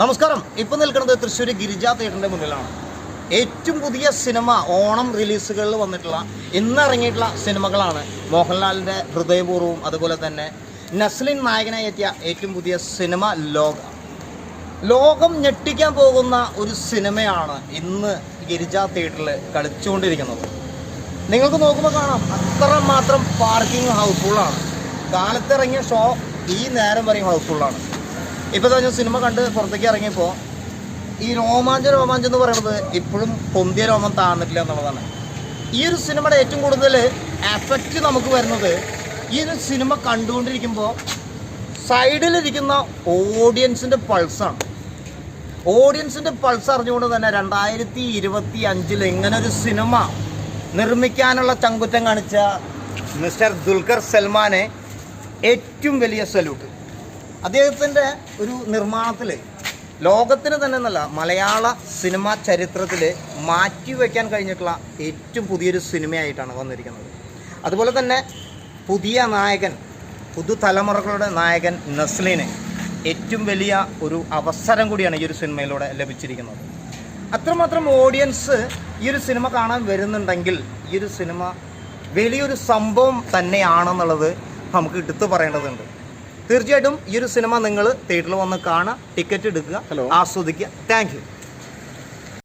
നമസ്കാരം. ഇപ്പം നിൽക്കുന്നത് തൃശ്ശൂർ ഗിരിജ തിയേറ്ററിന്റെ മുന്നിലാണ്. ഏറ്റവും പുതിയ സിനിമ ഓണം റിലീസുകളിൽ വന്നിട്ടുള്ള ഇന്ന് ഇറങ്ങിയിട്ടുള്ള സിനിമകളാണ്. മോഹൻലാലിന്റെ ഹൃദയപൂർവവും അതുപോലെ തന്നെ നസ്ലിൻ നായകനായി എത്തിയ ഏറ്റവും പുതിയ സിനിമ ലോക. ലോകം ഞെട്ടിക്കാൻ പോകുന്ന ഒരു സിനിമയാണ് ഇന്ന് ഗിരിജ തിയേറ്ററിൽ കളിച്ചുകൊണ്ടിരിക്കുന്നത്. നിങ്ങൾക്ക് നോക്കുമ്പോൾ കാണാം അത്രമാത്രം പാർക്കിംഗ് ഹൗസ്ഫുള്ളാണ് കാലത്തിറങ്ങിയ ഷോ ഈ നേരം വരെയും ഹൗസ്ഫുള്ളാണ് ഇപ്പോൾ ഞാൻ സിനിമ കണ്ട് പുറത്തേക്ക് ഇറങ്ങിയപ്പോൾ ഈ രോമാഞ്ചം രോമാഞ്ചം എന്ന് പറയുന്നത് ഇപ്പോഴും പൊന്തിയ രോമം താഴ്ന്നിട്ടില്ല എന്നുള്ളതാണ്. ഈ ഒരു സിനിമയുടെ ഏറ്റവും കൂടുതൽ എഫക്റ്റ് നമുക്ക് വരുന്നത് ഈ ഒരു സിനിമ കണ്ടുകൊണ്ടിരിക്കുമ്പോൾ സൈഡിലിരിക്കുന്ന ഓഡിയൻസിന്റെ പൾസാണ് ഓഡിയൻസിന്റെ പൾസ് അറിഞ്ഞുകൊണ്ട് തന്നെ രണ്ടായിരത്തി ഇരുപത്തി അഞ്ചിൽ ഇങ്ങനെ ഒരു സിനിമ നിർമ്മിക്കാനുള്ള ചങ്കുറ്റം കാണിച്ച മിസ്റ്റർ ദുൽഖർ സൽമാനെ ഏറ്റവും വലിയ സല്യൂട്ട് അദ്ദേഹത്തിന്റെ ഒരു നിർമ്മാണത്തിൽ ലോകത്തിന് തന്നെ എന്നല്ല മലയാള സിനിമാ ചരിത്രത്തിൽ മാറ്റിവെക്കാൻ കഴിഞ്ഞിട്ടുള്ള ഏറ്റവും പുതിയൊരു സിനിമയായിട്ടാണ് വന്നിരിക്കുന്നത്. അതുപോലെ തന്നെ പുതിയ നായകൻ പുതുതലമുറകളുടെ നായകൻ നസ്ലിന് ഏറ്റവും വലിയ ഒരു അവസരം കൂടിയാണ് ഈ ഒരു സിനിമയിലൂടെ ലഭിച്ചിരിക്കുന്നത്. അത്രമാത്രം ഓഡിയൻസ് ഈ ഒരു സിനിമ കാണാൻ വരുന്നുണ്ടെങ്കിൽ ഈ ഒരു സിനിമ വലിയൊരു സംഭവം തന്നെയാണെന്നുള്ളത് നമുക്ക് എടുത്തു പറയേണ്ടതുണ്ട്. തീർച്ചയായിട്ടും ഈ ഒരു സിനിമ നിങ്ങൾ തിയേറ്ററിൽ വന്ന് കാണുക ടിക്കറ്റ് എടുക്കുക. ആസ്വദിക്കുക താങ്ക് യു